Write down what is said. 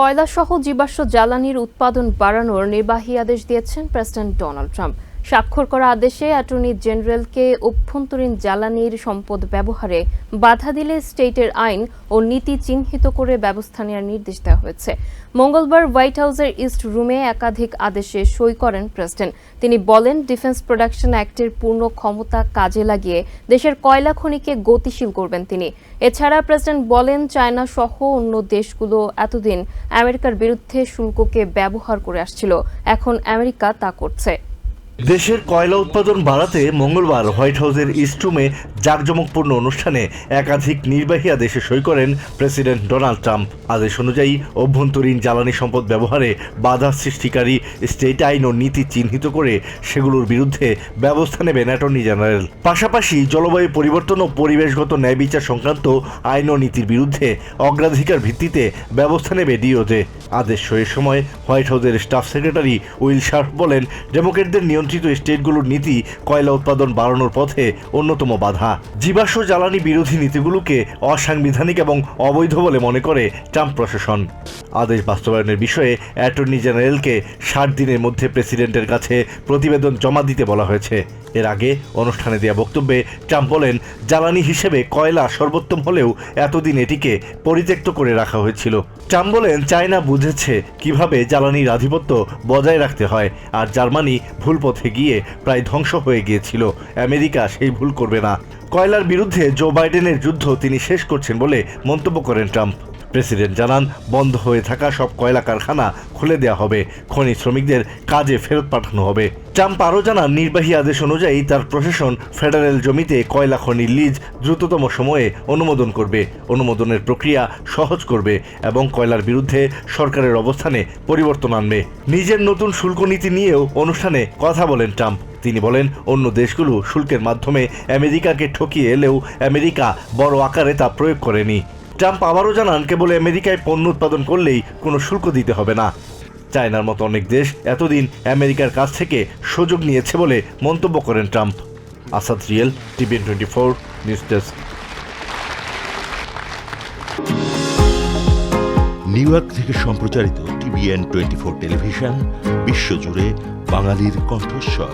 কয়লাসহ জীবাশ্ম জ্বালানির উৎপাদন বাড়ানোর নির্বাহী আদেশ দিয়েছেন প্রেসিডেন্ট ডোনাল্ড ট্রাম্প। স্বাক্ষর করা আদেশে অ্যাটর্নি জেনারেলকে অভ্যন্তরীণ জ্বালানির সম্পদ ব্যবহারে বাধা দিলে স্টেটের আইন ও নীতি চিহ্নিত করে ব্যবস্থা নেওয়ার নির্দেশ দেওয়া হয়েছে। মঙ্গলবার হোয়াইট হাউসের ইস্ট রুমে একাধিক আদেশে সই করেন প্রেসিডেন্ট। তিনি বলেন, ডিফেন্স প্রোডাকশন অ্যাক্টের পূর্ণ ক্ষমতা কাজে লাগিয়ে দেশের কয়লা খনিকে গতিশীল করবেন তিনি। এছাড়া প্রেসিডেন্ট বলেন, চায়না সহ অন্য দেশগুলো এতদিন আমেরিকার বিরুদ্ধে শুল্ককে ব্যবহার করে আসছিল। এখন আমেরিকা তা করছে। দেশের কয়লা উৎপাদন বাড়াতে মঙ্গলবার হোয়াইট হাউসের ইস্টরুমে জাঁকজমকপূর্ণ অনুষ্ঠানে একাধিক নির্বাহী আদেশে সই করেন প্রেসিডেন্ট ডোনাল্ড ট্রাম্প। আদেশ অনুযায়ী, অভ্যন্তরীণ জ্বালানি সম্পদ ব্যবহারে বাধা সৃষ্টিকারী স্টেট আইন ও নীতি চিহ্নিত করে সেগুলোর বিরুদ্ধে ব্যবস্থা নেবেন অ্যাটর্নি জেনারেল। পাশাপাশি জলবায়ু পরিবর্তন ও পরিবেশগত ন্যায় বিচার সংক্রান্ত আইন ও নীতির বিরুদ্ধে অগ্রাধিকার ভিত্তিতে ব্যবস্থা নেবে ডিওজে। আদেশ সইয়ের সময় হোয়াইট হাউসের স্টাফ সেক্রেটারি উইল শার্ফ বলেন ডেমোক্রেটদের নিয়ন্ত্রিত স্টেটগুলোর নীতি কয়লা উৎপাদন বাড়ানোর পথে অন্যতম বাধা। জীবাশ্ম জ্বালানি বিরোধী নীতিগুলোকে অসাংবিধানিক এবং অবৈধ বলে মনে করে ট্রাম্প প্রশাসন। আদেশ বাস্তবায়নের বিষয়ে অ্যাটর্নি জেনারেলকে ষাট দিনের মধ্যে প্রেসিডেন্টের কাছে প্রতিবেদন জমা দিতে বলা হয়েছে। এর আগে অনুষ্ঠানে দেওয়া বক্তব্যে ট্রাম্প বলেন, জ্বালানি হিসেবে কয়লা সর্বোত্তম হলেও এতদিন এটিকে পরিত্যক্ত করে রাখা হয়েছিল। ট্রাম্প বলেন, চায়না বুঝেছে কীভাবে জ্বালানির আধিপত্য বজায় রাখতে হয় আর জার্মানি ভুল পথে গিয়ে প্রায় ধ্বংস হয়ে গিয়েছিল। আমেরিকা সেই ভুল করবে না। কয়লার বিরুদ্ধে জো বাইডেনের যুদ্ধ তিনি শেষ করছেন বলে মন্তব্য করেন ট্রাম্প। প্রেসিডেন্ট জানান, বন্ধ হয়ে থাকা সব কয়লা কারখানা খুলে দেওয়া হবে। খনি শ্রমিকদের কাজে ফেরত পাঠানো হবে। ট্রাম্প আরও জানান, নির্বাহী আদেশ অনুযায়ী তার প্রশাসন ফেডারেল জমিতে কয়লা খনির লিজ দ্রুততম সময়ে অনুমোদন করবে। অনুমোদনের প্রক্রিয়া সহজ করবে এবং কয়লার বিরুদ্ধে সরকারের অবস্থানে পরিবর্তন আনবে। নিজের নতুন শুল্ক নীতি নিয়েও অনুষ্ঠানে কথা বলেন ট্রাম্প। তিনি বলেন, অন্য দেশগুলো শুল্কের মাধ্যমে আমেরিকাকে ঠকিয়ে এলেও আমেরিকা বড় আকারে তা প্রয়োগ করেনি। ট্রাম্প আবারও জানান, কেবল আমেরিকায় পণ্য উৎপাদন করলেই কোনো শুল্ক দিতে হবে না। চায়নার মতো অনেক দেশ এতদিন আমেরিকার কাছ থেকে সুযোগ নিয়েছে বলে মন্তব্য করেন Trump. Asad real, TVN twenty four, news desk. New York থেকে সম্প্রচারিত টিভিএন টোয়েন্টি ফোর টেলিভিশন, বিশ্বজুড়ে বাঙালির কণ্ঠস্বর।